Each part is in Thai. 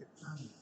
ติด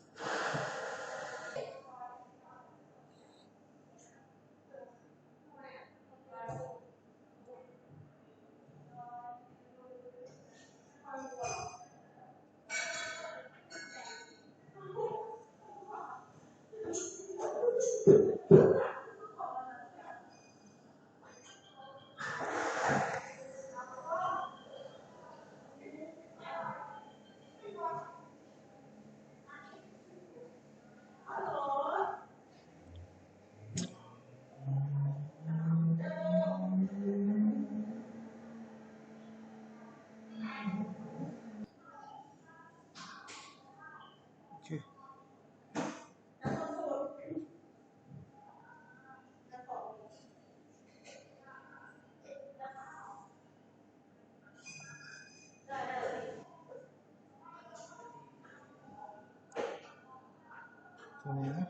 ตัวนี้นะ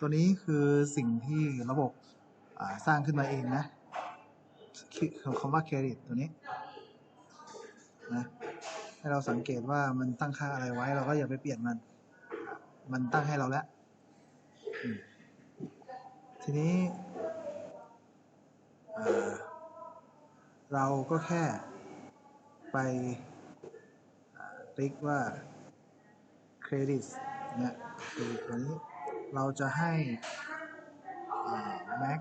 ตัวนี้คือสิ่งที่ระบบสร้างขึ้นมาเองนะคือคำว่าเครดิตตัวนี้นะให้เราสังเกตว่ามันตั้งค่าอะไรไว้ เราก็อย่าไปเปลี่ยนมัน มันตั้งให้เราแล้ว ทีนี้ เราก็แค่ไปติ๊กว่าเครดิต นี่ยคือตัวนี้เราจะให้อ่า Mac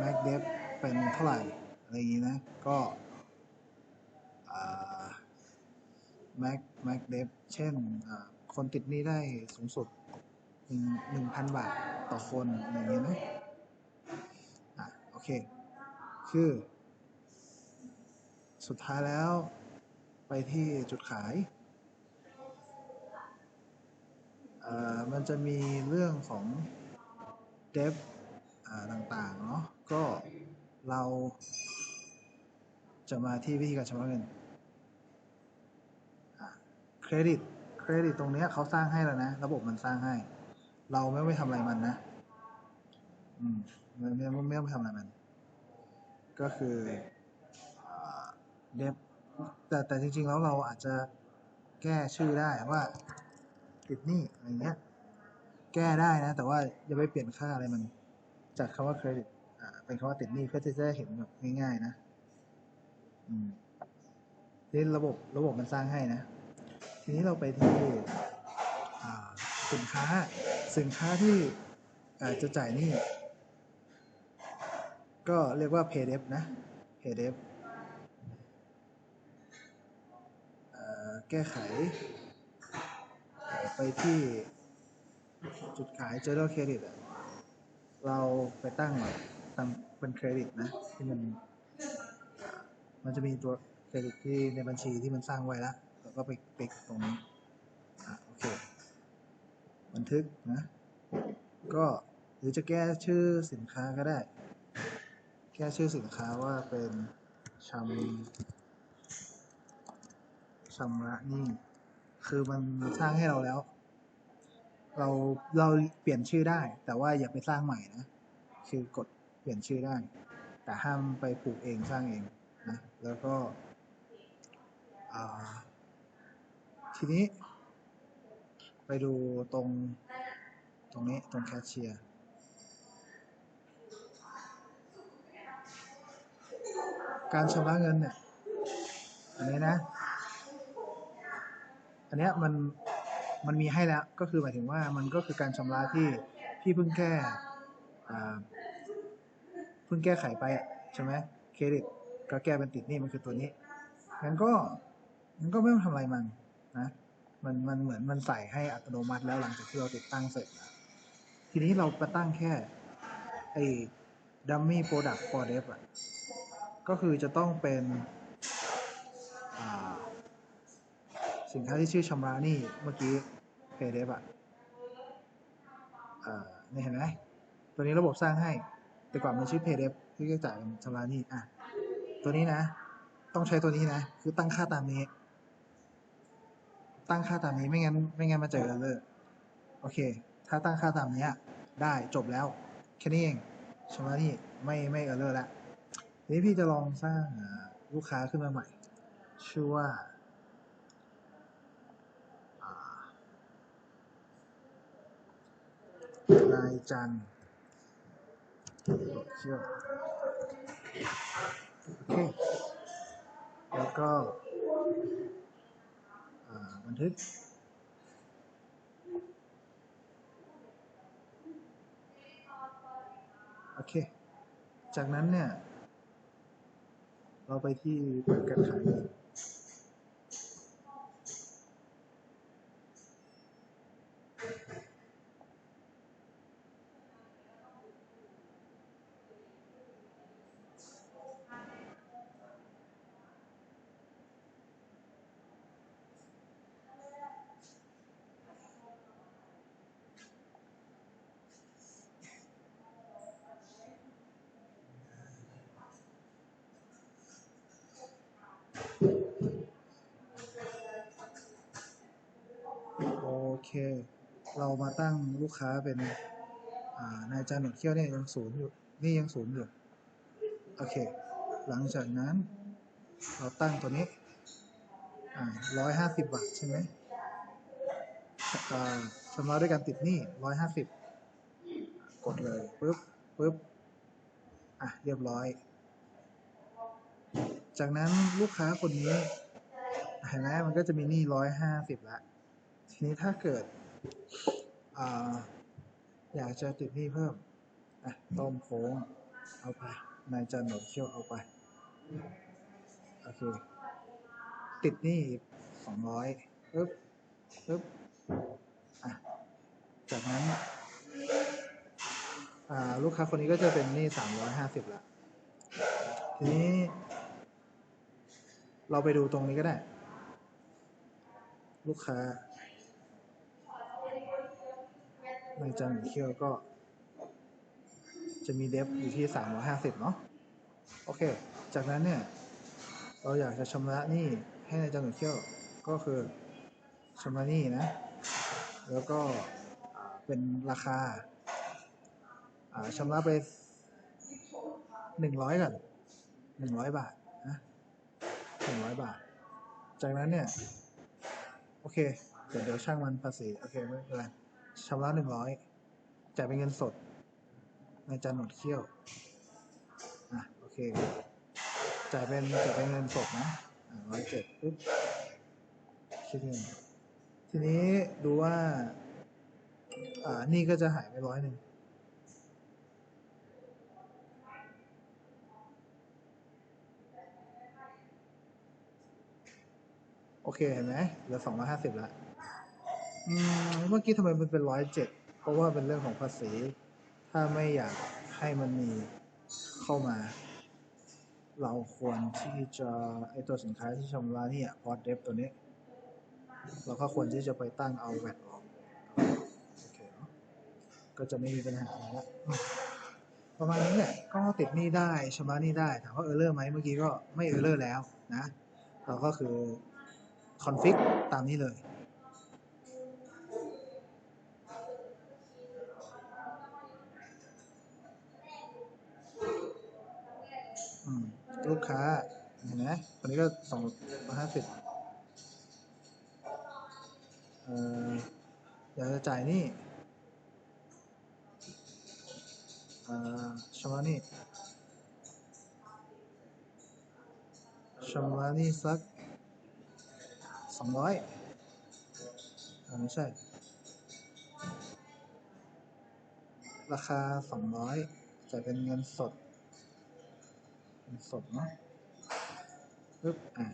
Mac Dev เป็นเท่าไหร่ อะไรอย่างนี้นะ ก็อ่า Mac Mac Dev เช่นคนติดหนี้ได้สูงสุดหนึ่งหนึ่งพันบาทต่อคนอย่างนี้นะอะโอเค คือ สุดท้ายแล้วไปที่จุดขาย เอ่อ มันจะมีเรื่องของเดฟต่างๆเนาะก็เราจะมาที่วิธีการชำระเงินเครดิตเครดิตตรงเนี้ยเขาสร้างให้แล้วนะ ระบบมันสร้างให้ เราไม่ไม่ทำอะไรมันนะ อืมไม่ไม่ไม่ไม่ต้องไปทำอะไรมัน ก็คือเดฟแต่แต่จริง ๆ แล้วเราอาจจะแก้ชื่อได้ว่า ติดหนี้อะไรเงี้ย แก้ได้นะ แต่ว่าอย่าไปเปลี่ยนค่าอะไรมัน จากคำว่าเครดิตอ่าเป็นคำว่าติดหนี้เพื่อที่จะได้เห็นแบบง่ายๆนะ อืมนี่ระบบระบบมันสร้างให้นะ ทีนี้เราไปที่อ่าสินค้าสินค้าที่อาจะจ่ายหนี้ก็เรียกว่า pay d e b นะ pay debt เอ่อแก้ไข ไปที่จุดขาย General Credit อะเราไปตั้งแบบตั้งเป็นเครดิตนะ ที่มัน มันจะมีตัวเครดิตที่ในบัญชีที่มันสร้างไว้แล้วแล้วก็ไปปิกตรงนี้อะโอเค บันทึกนะ ก็หรือจะแก้ชื่อสินค้าก็ได้ แก้ชื่อสินค้าว่าเป็นชำชำระหนี้ คือมันสร้างให้เราแล้ว เราเราเปลี่ยนชื่อได้ แต่ว่าอย่าไปสร้างใหม่นะ คือกดเปลี่ยนชื่อได้ แต่ห้ามไปผูกเองสร้างเองนะแล้วก็ทีนี้ ไปดูตรงตรงนี้ตรงแคชเชียร์การชำระเงินเนี่ยอันนี้นะ อันเนี้ยมันมันมีให้แล้วก็คือหมายถึงว่ามันก็คือการชำระที่พี่เพิ่งแก้อ่เพิ่งแก้ไขไปอะใช่ไหมเครดิตก็แก้เป็นติดนี่มันคือตัวนี้งั้นก็มันก็ไม่ต้องทำอะไรมันนะมันมันเหมือนมันใส่ให้อัตโนมัติแล้วหลังจากที่เราติดตั้งเสร็จ ทีนี้เราไปตั้งแค่ไอ้ dummy product for dev อะก็คือจะต้องเป็นอ่า สินค้าที่ชื่อชำระนี่เมื่อกี้ pay dev อะเอ่อนี่เห็นไหมตัวนี้ระบบสร้างให้ แต่ก่อนมันชื่อ pay dev ที่จะจ่ายชำระนี่อะตัวนี้นะ ต้องใช้ตัวนี้นะ คือตั้งค่าตามนี้ ตั้งค่าตามนี้ไม่งั้นไม่งั้นมาเจอกันเลยโอเค ถ้าตั้งค่าตามนี้ได้จบแล้ว แค่นี้เองชำระนี่ไม่ไม่เออร์เลอร์ละทีนี้พี่จะลองสร้างลูกค้าขึ้นมาใหม่ ชื่อว่า นายจันเขี้ยวโอเคแล้วก็อ่าบันทึกโอเค จากนั้นเนี่ย เราไปที่เปิดการขายเลย โอเค เรามาตั้งลูกค้าเป็นอ่านายจานหนวดเขี้ยวเนี่ยยังศูนย์อยู่ นี่ยังศูนย์อยู่ โอเค หลังจากนั้น เราตั้งตัวนี้อ่าร้อยห้าสิบบาทใช่ไหมอ่าชำระด้วยการติดหนี้ร้อยห้าสิบกดเลยปึ๊บปึ๊บอะเรียบร้อย จากนั้นลูกค้าคนนี้เห็นไหมมันก็จะมีหนี้ร้อยห้าสิบละ ทีนี้ถ้าเกิด อ่า อยากจะติดหนี้เพิ่ม อะ ต้มโค้ง เอาไป นายจันหนดเขี้ยวเอาไป โอเค ติดหนี้สองร้อยปึ๊บปึ๊บอะ จากนั้น อ่า ลูกค้าคนนี้ก็จะเป็นหนี้สามร้อยห้าสิบละ ทีนี้ เราไปดูตรงนี้ก็ได้ ลูกค้า ในจันทร์เคียวก็ จะมีเดฟอยู่ที่ 350 เนาะโอเค จากนั้นเนี่ย เราอยากจะชำระหนี้ให้ในจันทร์เคียวก็คือชำระหนี้นะ แล้วก็เป็นราคาอ่าชำระไป 100 ก่อน 100 บาทนะ100 บาท จากนั้นเนี่ย โอเค เดี๋ยวเดี๋ยวช่างมันภาษี โอเค ไม่เป็นไร ชำระหนึ่งร้อยจ่ายเป็นเงินสด ในจานหนวดเขี้ยวอะโอเคจ่ายเป็นจ่ายเป็นเงินสดนะร้อยเจ็ดปุ๊บคิดเงินทีนี้ดูว่า อ่า นี่ก็จะหายไปร้อยหนึ่งโอเคเห็นไหมเหลือสองร้อยห้าสิบละอืม เมื่อกี้ทำไมมันเป็นร้อยเจ็ดเพราะว่าเป็นเรื่องของภาษี ถ้าไม่อยากให้มันมีเข้ามา เราควรที่จะไอตัวสินค้าที่ชำระเนี่ยพอเดฟตัวนี้ เราก็ควรที่จะไปตั้งเอาแวดออกโอเคเนอะก็จะไม่มีปัญหาอะไรละอืมประมาณนี้แหละก็ติดหนี้ได้ชำระหนี้ได้ถามว่าเออร์เลอร์ไหมเมื่อกี้ก็ไม่เออร์เลอร์แล้วนะ เราก็คือคอนฟิกตามนี้เลย ลูกค้า เห็นไหมคนนี้ก็สองร้อยห้าสิบเอ่ออยากจะจ่ายนี่เอ่อชำระนี่ชำระนี่สักสองร้อยอ่าไม่ใช่ ราคาสองร้อยจ่ายเป็นเงินสด สดเนาะปึ๊บอะ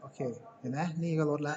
โอเค เห็นไหมนี่ก็ลดละ